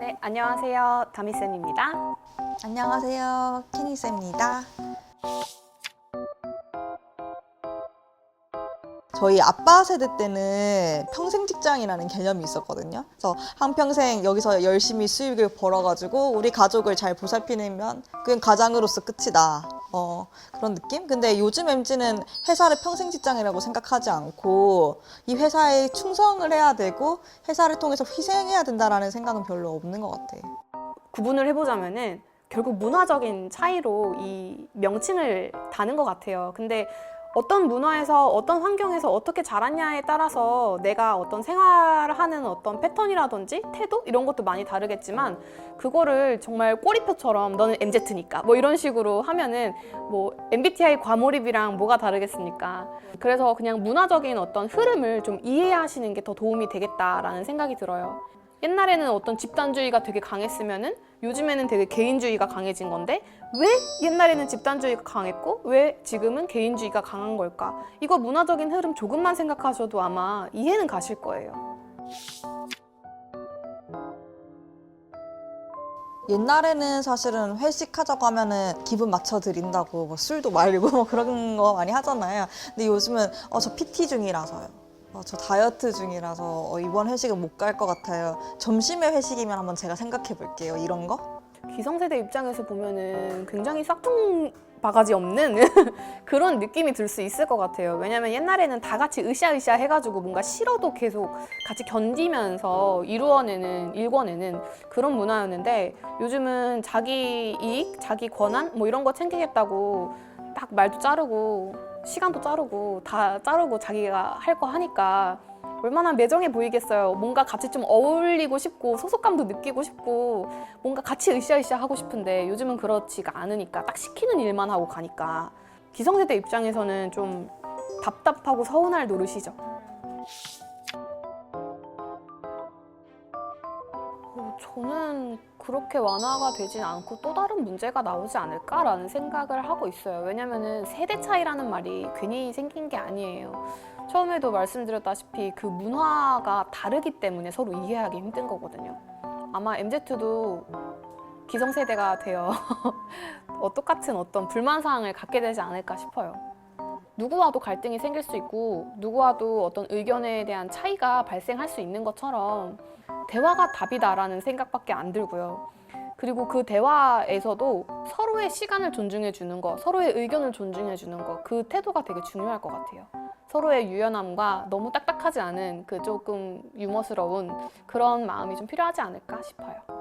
네, 안녕하세요. 다미쌤입니다. 안녕하세요. 케니쌤입니다. 저희 아빠 세대 때는 평생 직장이라는 개념이 있었거든요. 그래서 한평생 여기서 열심히 수익을 벌어가지고 우리 가족을 잘 보살피면 그건 가장으로서 끝이다. 어, 그런 느낌? 근데 요즘 MZ는 회사를 평생 직장이라고 생각하지 않고 이 회사에 충성을 해야 되고 회사를 통해서 희생해야 된다라는 생각은 별로 없는 것 같아. 구분을 해보자면은 결국 문화적인 차이로 이 명칭을 다는 것 같아요. 근데 어떤 문화에서 어떤 환경에서 어떻게 자랐냐에 따라서 내가 어떤 생활하는 어떤 패턴이라든지 태도 이런 것도 많이 다르겠지만 그거를 정말 꼬리표처럼 너는 MZ니까 뭐 이런 식으로 하면은 뭐 MBTI 과몰입이랑 뭐가 다르겠습니까? 그래서 그냥 문화적인 어떤 흐름을 좀 이해하시는 게 더 도움이 되겠다라는 생각이 들어요. 옛날에는 어떤 집단주의가 되게 강했으면은 요즘에는 되게 개인주의가 강해진 건데 왜 옛날에는 집단주의가 강했고 왜 지금은 개인주의가 강한 걸까? 이거 문화적인 흐름 조금만 생각하셔도 아마 이해는 가실 거예요. 옛날에는 사실은 회식하자고 하면은 기분 맞춰 드린다고 뭐 술도 말고 뭐 그런 거 많이 하잖아요. 근데 요즘은 어, 저 PT 중이라서요. 어, 저 다이어트 중이라서 어, 이번 회식은 못 갈 것 같아요. 점심에 회식이면 한번 제가 생각해 볼게요. 이런 거? 기성세대 입장에서 보면은 굉장히 싹퉁 바가지 없는 그런 느낌이 들 수 있을 것 같아요. 왜냐면 옛날에는 다 같이 으쌰으쌰 해가지고 뭔가 싫어도 계속 같이 견디면서 이루어내는, 일궈내는 그런 문화였는데 요즘은 자기 이익, 자기 권한 뭐 이런 거 챙기겠다고 딱 말도 자르고 시간도 자르고 다 자르고 자기가 할 거 하니까 얼마나 매정해 보이겠어요. 뭔가 같이 좀 어울리고 싶고 소속감도 느끼고 싶고 뭔가 같이 으쌰으쌰 하고 싶은데 요즘은 그렇지가 않으니까 딱 시키는 일만 하고 가니까 기성세대 입장에서는 좀 답답하고 서운할 노릇이죠. 저는 그렇게 완화가 되진 않고 또 다른 문제가 나오지 않을까라는 생각을 하고 있어요. 왜냐면은 세대 차이라는 말이 괜히 생긴 게 아니에요. 처음에도 말씀드렸다시피 그 문화가 다르기 때문에 서로 이해하기 힘든 거거든요. 아마 MZ도 기성세대가 되어 어, 똑같은 어떤 불만 사항을 갖게 되지 않을까 싶어요. 누구와도 갈등이 생길 수 있고 누구와도 어떤 의견에 대한 차이가 발생할 수 있는 것처럼 대화가 답이다라는 생각밖에 안 들고요. 그리고 그 대화에서도 서로의 시간을 존중해 주는 거, 서로의 의견을 존중해 주는 거, 그 태도가 되게 중요할 것 같아요. 서로의 유연함과 너무 딱딱하지 않은 그 조금 유머스러운 그런 마음이 좀 필요하지 않을까 싶어요.